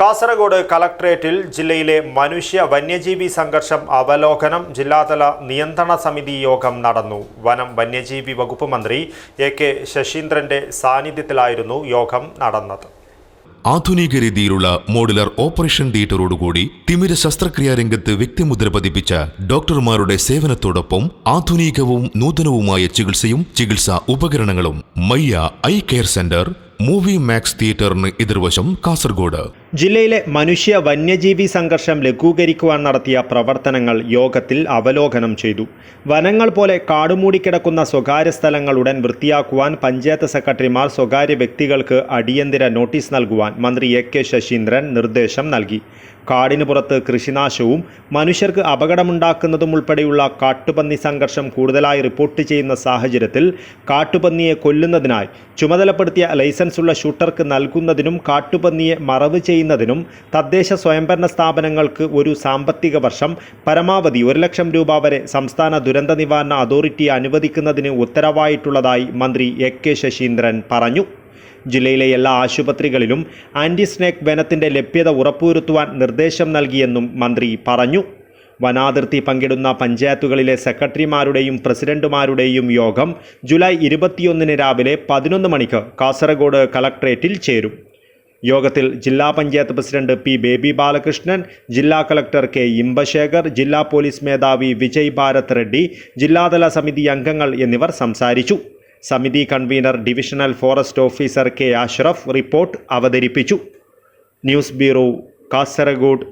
കാസർഗോഡ് കളക്ട്രേറ്റിൽ ജില്ലയിലെ മനുഷ്യ വന്യജീവി സംഘർഷം അവലോകനം ജില്ലാതല നിയന്ത്രണ സമിതി യോഗം നടന്നു. വനം വന്യജീവി വകുപ്പ് മന്ത്രി എ കെ ശശീന്ദ്രന്റെ സാന്നിധ്യത്തിലായിരുന്നു യോഗം നടന്നത്. ആധുനിക രീതിയിലുള്ള മോഡുലർ ഓപ്പറേഷൻ തിയേറ്ററോടുകൂടി തിമിര ശസ്ത്രക്രിയാ രംഗത്ത് വ്യക്തിമുദ്ര പതിപ്പിച്ച ഡോക്ടർമാരുടെ സേവനത്തോടൊപ്പം ആധുനികവും നൂതനവുമായ ചികിത്സയും ചികിത്സാ ഉപകരണങ്ങളും Mayya eye care centre movie max തിയേറ്ററിന് എതിർവശം കാസർഗോഡ്. ജില്ലയിലെ മനുഷ്യ വന്യജീവി സംഘർഷം ലഘൂകരിക്കുവാൻ നടത്തിയ പ്രവർത്തനങ്ങൾ യോഗത്തിൽ അവലോകനം ചെയ്തു. വനങ്ങൾ പോലെ കാടുമൂടിക്കിടക്കുന്ന സ്വകാര്യ സ്ഥലങ്ങൾ ഉടൻ വൃത്തിയാക്കുവാൻ പഞ്ചായത്ത് സെക്രട്ടറിമാർ സ്വകാര്യ വ്യക്തികൾക്ക് അടിയന്തര നോട്ടീസ് നൽകുവാൻ മന്ത്രി എ കെ ശശീന്ദ്രൻ നിർദ്ദേശം നൽകി. കാടിനു പുറത്ത് കൃഷിനാശവും മനുഷ്യർക്ക് അപകടമുണ്ടാക്കുന്നതും ഉൾപ്പെടെയുള്ള കാട്ടുപന്നി സംഘർഷം കൂടുതലായി റിപ്പോർട്ട് ചെയ്യുന്ന സാഹചര്യത്തിൽ കാട്ടുപന്നിയെ കൊല്ലുന്നതിനായി ചുമതലപ്പെടുത്തിയ ലൈസൻസുള്ള ഷൂട്ടർക്ക് നൽകുന്നതിനും കാട്ടുപന്നിയെ മറവ് ചെയ്യുന്നതിനും തദ്ദേശ സ്വയംഭരണ സ്ഥാപനങ്ങൾക്ക് ഒരു സാമ്പത്തിക വർഷം പരമാവധി ഒരു ലക്ഷം രൂപ വരെ സംസ്ഥാന ദുരന്ത നിവാരണ അതോറിറ്റി അനുവദിക്കുന്നതിന് ഉത്തരവായിട്ടുള്ളതായി മന്ത്രി എ കെ ശശീന്ദ്രൻ പറഞ്ഞു. ജില്ലയിലെ എല്ലാ ആശുപത്രികളിലും ആന്റി സ്നേക് വനത്തിന്റെ ലഭ്യത ഉറപ്പുവരുത്തുവാൻ നിർദ്ദേശം നൽകിയെന്നും മന്ത്രി പറഞ്ഞു. വനാതിർത്തി പങ്കിടുന്ന പഞ്ചായത്തുകളിലെ സെക്രട്ടറിമാരുടെയും പ്രസിഡന്റുമാരുടെയും യോഗം ജൂലൈ ഇരുപത്തിയൊന്നിന് രാവിലെ പതിനൊന്ന് മണിക്ക് കാസർഗോഡ് കളക്ട്രേറ്റിൽ ചേരും. യോഗത്തിൽ ജില്ലാ പഞ്ചായത്ത് പ്രസിഡന്റ് പി ബേബി ബാലകൃഷ്ണൻ ജില്ലാ കളക്ടർ കെ ഇമ്പശേഖർ ജില്ലാ പോലീസ് മേധാവി വിജയ് ഭാരത് റെഡ്ഡി ജില്ലാതല സമിതി അംഗങ്ങൾ എന്നിവർ സംസാരിച്ചു. സമിതി convener divisional forest officer K Ashraf report അവതരിപ്പിച്ചു. News bureau Kasaragod.